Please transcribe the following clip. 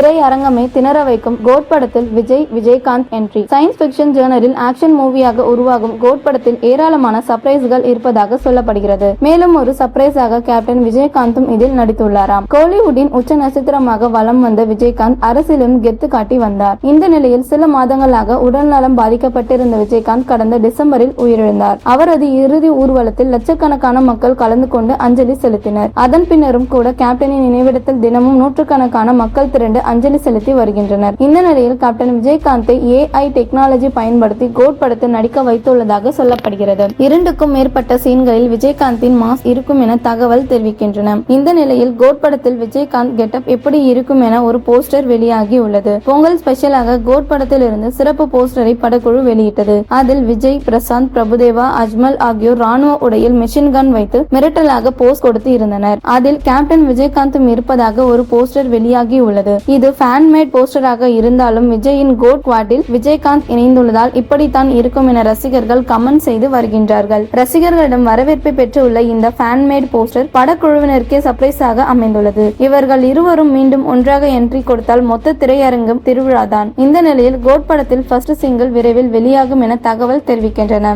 திரையரங்கமே திணற வைக்கும் கோட் படத்தில் Vijay Vijayakanth entry science fiction ஜேர்னலில் action மூவியாக உருவாகும் கோட் படத்தில் ஏராளமான சர்ப்ரைஸ்கள் இருப்பதாக சொல்லப்படுகிறது. மேலும் ஒரு சர்ப்ரைஸாக கேப்டன் விஜயகாந்தும் இதில் நடித்துள்ளாராம். கோலிவுட்டின் உச்ச நட்சத்திரமாக வலம் வந்த விஜயகாந்த் அரசியலும் கெத்து காட்டி வந்தார். இந்த நிலையில் சில மாதங்களாக உடல்நலம் பாதிக்கப்பட்டிருந்த விஜயகாந்த் கடந்த டிசம்பரில் உயிரிழந்தார். அவரது இறுதி ஊர்வலத்தில் லட்சக்கணக்கான மக்கள் கலந்து கொண்டு அஞ்சலி செலுத்தினர். அதன் பின்னரும் கூட கேப்டனின் நினைவிடத்தில் தினமும் நூற்றுக்கணக்கான மக்கள் திரண்டு அஞ்சலி செலுத்தி வருகின்றனர். இந்த நிலையில் கேப்டன் விஜயகாந்தை ஏஐ டெக்னாலஜி பயன்படுத்தி கோட் படத்தில் நடிக்க வைத்துள்ளதாக சொல்லப்படுகிறது. இரண்டுக்கும் மேற்பட்ட சீன்களில் விஜயகாந்தின் மாஸ் இருக்கும் என தகவல் தெரிவிக்கின்றன. இந்த நிலையில் கோட் படத்தில் விஜயகாந்த் கெட்டப் எப்படி இருக்கும் என ஒரு போஸ்டர் வெளியாகி உள்ளது. பொங்கல் ஸ்பெஷலாக கோட் படத்தில் இருந்து சிறப்பு போஸ்டரை படக்குழு வெளியிட்டது. அதில் விஜய் பிரசாந்த் பிரபுதேவா அஜ்மல் ஆகியோர் ராணுவ உடையில் மெஷின் கன் வைத்து மிரட்டலாக போஸ்ட் கொடுத்து இருந்தனர். அதில் கேப்டன் விஜயகாந்தும் இருப்பதாக ஒரு போஸ்டர் வெளியாகி உள்ளது. இது ஃபேன் மேட் போஸ்டராக இருந்தாலும் விஜயின் கோட் குவாட்டில் விஜயகாந்த் இணைந்துள்ளதால் இப்படித்தான் இருக்கும் என ரசிகர்கள் கமெண்ட் செய்து வருகின்றார்கள். ரசிகர்களிடம் வரவேற்பை பெற்றுள்ள இந்த ஃபேன் மேட் போஸ்டர் படக்குழுவினருக்கே சர்ப்ரைஸாக அமைந்துள்ளது. இவர்கள் இருவரும் மீண்டும் ஒன்றாக என்ட்ரி கொடுத்தால் மொத்த திரையரங்கும் திருவிழாதான். இந்த நிலையில் கோட் படத்தில் ஃபர்ஸ்ட் சிங்கிள் விரைவில் வெளியாகும் என தகவல் தெரிவிக்கின்றன.